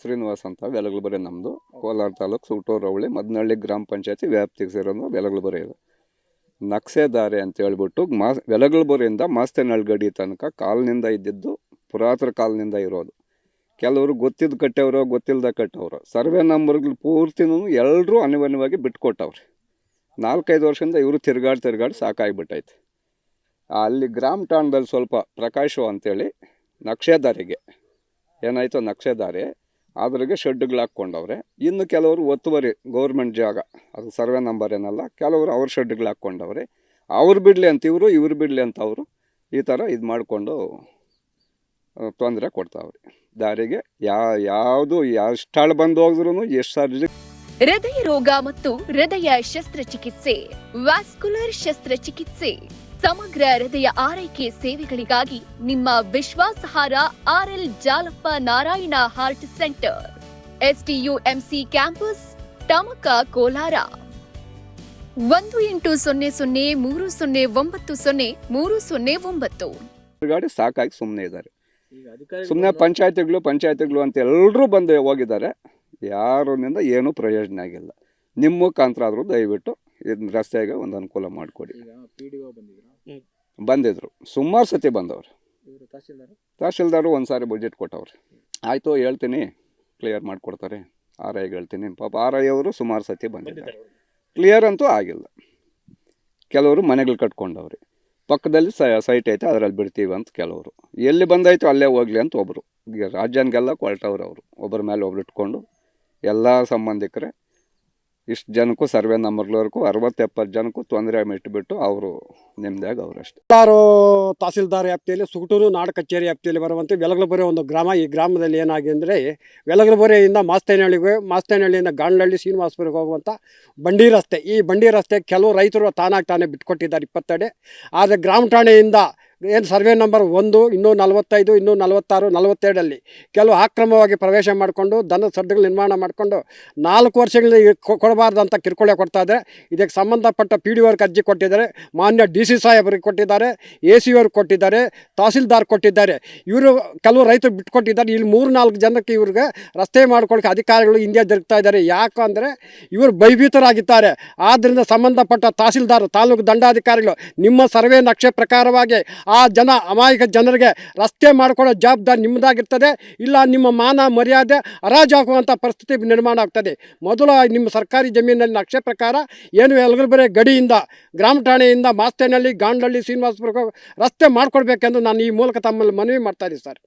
ಶ್ರೀನಿವಾಸ್ ಅಂತ ಬೆಲಗಲಬರಿ ನಮ್ಮದು ಕೋಲಾರ ತಾಲೂಕು ಸುಟೂರು ಅವಳಿ ಮದನಹಳ್ಳಿ ಗ್ರಾಮ ಪಂಚಾಯತಿ ವ್ಯಾಪ್ತಿಗೆ ಸೇರೋದು ಬೆಲಗಲಬರಿ ಇದು. ನಕ್ಸೆದಾರೆ ಅಂತ ಹೇಳ್ಬಿಟ್ಟು ಮಾ ಬೆಲಗಲಬರಿಯಿಂದ ಮಾಸ್ತೇನಳ್ಗಡಿ ಗಡಿ ತನಕ ಕಾಲಿನಿಂದ ಇದ್ದಿದ್ದು ಪುರಾತನ ಕಾಲದಿಂದ ಇರೋದು. ಕೆಲವರು ಗೊತ್ತಿದ್ದ ಕಟ್ಟವ್ರು ಗೊತ್ತಿಲ್ಲದ ಕಟ್ಟವ್ರು. ಸರ್ವೆ ನಂಬರ್ಗಳು ಪೂರ್ತಿನೂ ಎಲ್ಲರೂ ಅನಿವಾರ್ಯವಾಗಿ ಬಿಟ್ಕೊಟ್ಟವ್ರಿ. ನಾಲ್ಕೈದು ವರ್ಷದಿಂದ ಇವರು ತಿರ್ಗಾಡಿ ತಿರ್ಗಾಡಿ ಸಾಕಾಗಿಬಿಟ್ಟೈತೆ. ಅಲ್ಲಿ ಗ್ರಾಮ ಠಾಣದಲ್ಲಿ ಸ್ವಲ್ಪ ಪ್ರಕಾಶು ಅಂತೇಳಿ ನಕ್ಷೆದಾರಿಗೆ ಏನಾಯಿತು ನಕ್ಷೆದಾರಿ ಅದ್ರಿಗೆ ಶೆಡ್ಗಳು ಹಾಕ್ಕೊಂಡವ್ರೆ. ಇನ್ನು ಕೆಲವರು ಒತ್ತುವರಿ ಗೌರ್ಮೆಂಟ್ ಜಾಗ, ಅದು ಸರ್ವೆ ನಂಬರ್ ಏನಲ್ಲ, ಕೆಲವರು ಅವ್ರ ಶೆಡ್ಗಳು ಹಾಕ್ಕೊಂಡವ್ರೆ. ಅವ್ರು ಬಿಡಲಿ ಅಂತ ಇವರು, ಇವ್ರು ಬಿಡಲಿ ಅಂತ ಅವರು ಈ ಥರ ಇದು ಮಾಡಿಕೊಂಡು ತೊಂದರೆ ಕೊಡ್ತಾವ್ರಿ. ದಾರಿಗೆ ಯಾ, ಯಾವುದು ಎಷ್ಟು ಹಾಳು ಬಂದು ಹೋಗಿದ್ರು ಎಷ್ಟು ಸರ್ಜರಿ ಹೃದಯ ರೋಗ ಮತ್ತು ಹೃದಯ ಶಸ್ತ್ರಚಿಕಿತ್ಸೆ, ವ್ಯಾಸ್ಕುಲರ್ ಶಸ್ತ್ರಚಿಕಿತ್ಸೆ. ಸಮಗ್ರ ಹೃದಯ ಆರೈಕೆ ಸೇವೆಗಳಿಗಾಗಿ ನಿಮ್ಮ ವಿಶ್ವಾಸಹಾರ RL Jalappa Narayana heart centre. STUMC campus Tamaka Kolar. ಒಂದು ಎಂಟು ಸೊನ್ನೆ ಸೊನ್ನೆ ಮೂರು ಸೊನ್ನೆ ಒಂಬತ್ತು ಸೊನ್ನೆ ಮೂರು ಸೊನ್ನೆ ಒಂಬತ್ತು. ಸಾಕಾಗಿ ಸುಮ್ಮನೆ ಇದ್ದಾರೆ. ಈಗ ಅಧಿಕಾರಿ ಸುಮ್ಮನೆ ಪಂಚಾಯತ್ಗಳು ಪಂಚಾಯತಿಗಳು ಅಂತ ಎಲ್ಲರೂ ಬಂದು ಹೋಗಿದ್ದಾರೆ. ಯಾರಿಂದ ಏನೂ ಪ್ರಯೋಜನ ಆಗಿಲ್ಲ. ನಿಮ್ಮ ಮುಖಾಂತರ ಆದರೂ ದಯವಿಟ್ಟು ಇದು ರಸ್ತೆಗೆ ಒಂದು ಅನುಕೂಲ ಮಾಡಿಕೊಡಿ. ಈಗ ಪಿ ಡಿ ಒ ಬಂದಿದ್ರು? ಬಂದಿದ್ರು. ಸುಮಾರು ಸತಿ ಬಂದವ್ರು. ತಹಶೀಲ್ದಾರು? ಒಂದು ಸಾರಿ ಬಜೆಟ್ ಕೊಟ್ಟವ್ರು. ಆಯಿತು ಹೇಳ್ತೀನಿ. ಕ್ಲಿಯರ್ ಮಾಡಿಕೊಡ್ತಾರೆ. ಆರ್ ಐಗೆ ಹೇಳ್ತೀನಿ. ಪಾಪ ಆರ್ ಐ ಅವರು ಸುಮಾರು ಸತಿ ಬಂದಿದ್ದಾರೆ. ಕ್ಲಿಯರ್ ಅಂತೂ ಆಗಿಲ್ಲ. ಕೆಲವರು ಮನೆಗಳು ಕಟ್ಕೊಂಡವ್ರಿ. ಪಕ್ಕದಲ್ಲಿ ಸೈಟ್ ಐತೆ ಅದರಲ್ಲಿ ಬಿಡ್ತೀವಿ ಅಂತ ಕೆಲವರು. ಎಲ್ಲಿ ಬಂದಾಯ್ತು ಅಲ್ಲೇ ಹೋಗ್ಲಿ ಅಂತ ಒಬ್ಬರು ಈಗ ರಾಜ್ಯನ್ಗೆಲ್ಲ ಕೊಳ್ಟವ್ರು ಅವರು ಒಬ್ಬರ ಮೇಲೆ ಒಬ್ರು ಇಟ್ಕೊಂಡು ಎಲ್ಲ ಸಂಬಂಧಿಕರೇ ಇಷ್ಟು ಜನಕ್ಕೂ ಸರ್ವೆ ನಂಬರ್ಗಳವರೆಗೂ ಅರವತ್ತು ಎಪ್ಪತ್ತು ಜನಕ್ಕೂ ತೊಂದರೆ ಇಟ್ಬಿಟ್ಟು ಅವರು ನೆಮ್ಮದಿಯಾಗಿ ಅವರಷ್ಟೇ. ಎಲ್ಲರೂ ತಹಸೀಲ್ದಾರ್ ವ್ಯಾಪ್ತಿಯಲ್ಲಿ ಸುಗಟೂರು ನಾಡ ಕಚೇರಿ ವ್ಯಾಪ್ತಿಯಲ್ಲಿ ಬರುವಂತೆ ವೆಲಗಲಬೊರೆ ಒಂದು ಗ್ರಾಮ. ಈ ಗ್ರಾಮದಲ್ಲಿ ಏನಾಗಿದೆ ಅಂದರೆ ವೆಲಗಲಬೊರೆಯಿಂದ ಮಾಸ್ತೇನಹಳ್ಳಿಗೆ, ಮಾಸ್ತೇನಹಳ್ಳಿಯಿಂದ ಗಾಂಡ್ಲಹಳ್ಳಿ ಶ್ರೀನಿವಾಸಪುರಕ್ಕೆ ಹೋಗುವಂಥ ಬಂಡಿ ರಸ್ತೆ. ಈ ಬಂಡಿ ರಸ್ತೆ ಕೆಲವು ರೈತರು ತಾನಾಗಿ ತಾನೇ ಬಿಟ್ಕೊಟ್ಟಿದ್ದಾರೆ ಇಪ್ಪತ್ತಡೆ ಆದರೆ ಗ್ರಾಮ ಠಾಣೆಯಿಂದ ಏನು ಸರ್ವೆ ನಂಬರ್ ಒಂದು, ಇನ್ನೂ ನಲವತ್ತೈದು, ಇನ್ನೂ ನಲವತ್ತಾರು, ನಲವತ್ತೆರಡಲ್ಲಿ ಕೆಲವು ಆಕ್ರಮವಾಗಿ ಪ್ರವೇಶ ಮಾಡಿಕೊಂಡು, ದನ ಸಡ್ಡುಗಳು ನಿರ್ಮಾಣ ಮಾಡಿಕೊಂಡು ನಾಲ್ಕು ವರ್ಷಗಳಿಗೆ ಕೊ- ಕೊಡಬಾರ್ದು ಅಂತ ಕಿರುಕುಳ ಕೊಡ್ತಾ ಇದ್ದಾರೆ. ಇದಕ್ಕೆ ಸಂಬಂಧಪಟ್ಟ ಪಿ ಡಿ ಅರ್ಜಿ ಕೊಟ್ಟಿದ್ದಾರೆ. ಮಾನ್ಯ ಡಿ ಸಿ ಸಾಹೇಬರಿಗೆ ಕೊಟ್ಟಿದ್ದಾರೆ. ಎ ಸಿ ಅವ್ರಿಗೆ ಕೊಟ್ಟಿದ್ದಾರೆ. ತಹಸೀಲ್ದಾರ್ ಕೊಟ್ಟಿದ್ದಾರೆ. ಇವರು ಕೆಲವು ರೈತರು ಬಿಟ್ಕೊಟ್ಟಿದ್ದಾರೆ. ಇಲ್ಲಿ ಮೂರು ನಾಲ್ಕು ಜನಕ್ಕೆ ಇವ್ರಿಗೆ ರಸ್ತೆ ಮಾಡ್ಕೊಳ್ಳೋಕೆ ಅಧಿಕಾರಿಗಳು ಹಿಂದೆ ಜರುಗ್ತಾ ಇದ್ದಾರೆ. ಯಾಕಂದರೆ ಇವರು ಭಯಭೀತರಾಗಿದ್ದಾರೆ. ಆದ್ದರಿಂದ ಸಂಬಂಧಪಟ್ಟ ತಹಸೀಲ್ದಾರ್, ತಾಲೂಕು ದಂಡಾಧಿಕಾರಿಗಳು ನಿಮ್ಮ ಸರ್ವೆ ನಕ್ಷೆ ಪ್ರಕಾರವಾಗಿ ಆ ಜನ, ಅಮಾಯಕ ಜನರಿಗೆ ರಸ್ತೆ ಮಾಡಿಕೊಳ್ಳೋ ಜವಾಬ್ದಾರಿ ನಿಮ್ಮದಾಗಿರ್ತದೆ. ಇಲ್ಲ, ನಿಮ್ಮ ಮಾನ ಮರ್ಯಾದೆ ಹರಾಜಾಗುವಂಥ ಪರಿಸ್ಥಿತಿ ನಿರ್ಮಾಣ ಆಗ್ತದೆ. ಮೊದಲು ನಿಮ್ಮ ಸರ್ಕಾರಿ ಜಮೀನಿನಲ್ಲಿ ನಕ್ಷೆ ಪ್ರಕಾರ ಏನು ಎಲಗಲ್ಬರೆ ಗಡಿಯಿಂದ, ಗ್ರಾಮ ಠಾಣೆಯಿಂದ ಮಾಸ್ತೇನಹಳ್ಳಿ ಗಾಂಡ್ಲಹಳ್ಳಿ ಶ್ರೀನಿವಾಸಪುರ ರಸ್ತೆ ಮಾಡಿಕೊಡ್ಬೇಕೆಂದು ನಾನು ಈ ಮೂಲಕ ತಮ್ಮಲ್ಲಿ ಮನವಿ ಮಾಡ್ತಾ ಇದ್ದೀನಿ ಸರ್.